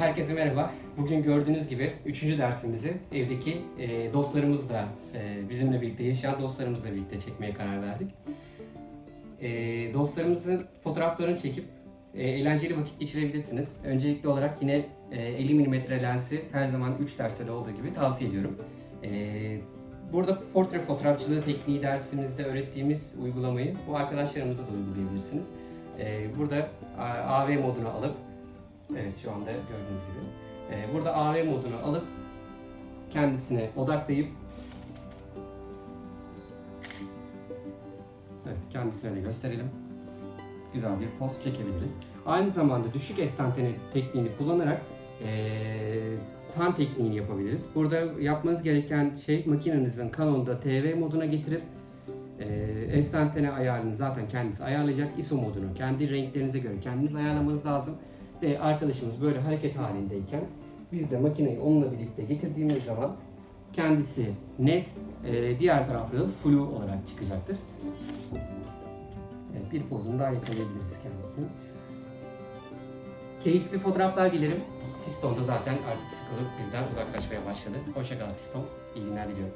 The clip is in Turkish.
Herkese merhaba. Bugün gördüğünüz gibi üçüncü dersimizi evdeki e, dostlarımızla, e, bizimle birlikte yaşayan dostlarımızla birlikte çekmeye karar verdik. E, dostlarımızın fotoğraflarını çekip e, eğlenceli vakit geçirebilirsiniz. Öncelikli olarak yine e, 50 mm lensi her zaman 3 derste de olduğu gibi tavsiye ediyorum. E, burada portre fotoğrafçılığı tekniği dersimizde öğrettiğimiz uygulamayı bu arkadaşlarımıza da uygulayabilirsiniz. E, burada AV modunu alıp Evet şu anda gördüğünüz gibi. Ee, burada AV modunu alıp kendisine odaklayıp Evet kendisine de gösterelim. Güzel bir poz çekebiliriz. Aynı zamanda düşük estantane tekniğini kullanarak ee, pan tekniğini yapabiliriz. Burada yapmanız gereken şey makinenizin Canon'da TV moduna getirip ee, estantane ayarını zaten kendisi ayarlayacak. ISO modunu kendi renklerinize göre kendiniz ayarlamanız lazım. Ve arkadaşımız böyle hareket halindeyken biz de makineyi onunla birlikte getirdiğimiz zaman kendisi net, e, diğer tarafları flu olarak çıkacaktır. Evet, bir pozunu daha yakalayabiliriz kendisini. Keyifli fotoğraflar dilerim. Piston da zaten artık sıkılıp bizden uzaklaşmaya başladı. Hoşçakal Piston. İyi günler diliyorum.